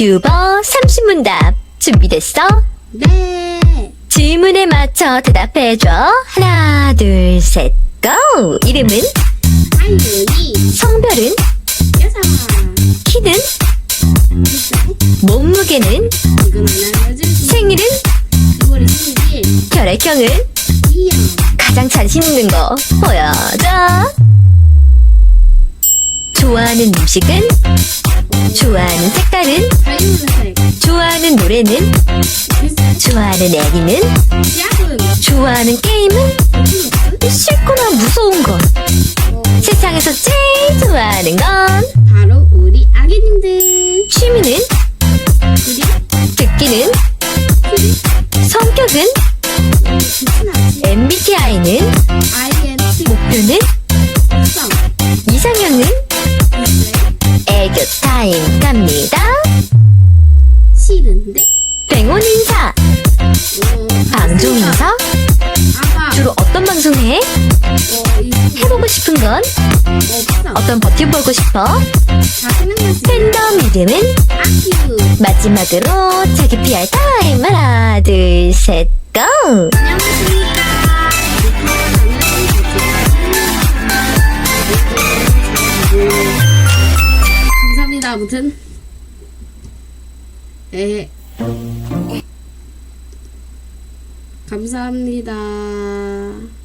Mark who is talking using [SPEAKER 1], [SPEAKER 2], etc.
[SPEAKER 1] 유튜버 30문답 준비됐어?
[SPEAKER 2] 네.
[SPEAKER 1] 질문에 맞춰 대답해줘. 하나, 둘, 셋, 고! 이름은?
[SPEAKER 2] 하윤이
[SPEAKER 1] 성별은?
[SPEAKER 2] 여사.
[SPEAKER 1] 키는? 몸무게는?
[SPEAKER 2] 이건 안 알려주지.
[SPEAKER 1] 생일은?
[SPEAKER 2] 6월 21일.
[SPEAKER 1] 혈액형은? 가장 자신 있는 거 보여줘. 좋아하는 음식은? 좋아하는 색깔은? 좋아하는 노래는? 좋아하는?
[SPEAKER 2] 야근.
[SPEAKER 1] 좋아하는 게임은? 싫거나 무서운 건?
[SPEAKER 2] 어,
[SPEAKER 1] 세상에서 제일 좋아하는 건?
[SPEAKER 2] 바로 우리 아기님들.
[SPEAKER 1] 취미는? 갑니다.
[SPEAKER 2] 싫은데.
[SPEAKER 1] 뱅온 인사,
[SPEAKER 2] 어,
[SPEAKER 1] 방송 인사? 주로 어떤 방송 해?
[SPEAKER 2] 어, 이
[SPEAKER 1] 해보고 싶은 건?
[SPEAKER 2] 없어.
[SPEAKER 1] 어떤 버텨보고 싶어?
[SPEAKER 2] 다 생각났어.
[SPEAKER 1] 팬덤 이름은?
[SPEAKER 2] 아큐.
[SPEAKER 1] 마지막으로 자기 PR 타임 하나 둘 셋 고!
[SPEAKER 2] 안녕하십니 까. 감사합니다. 아무튼. 네. 감사합니다.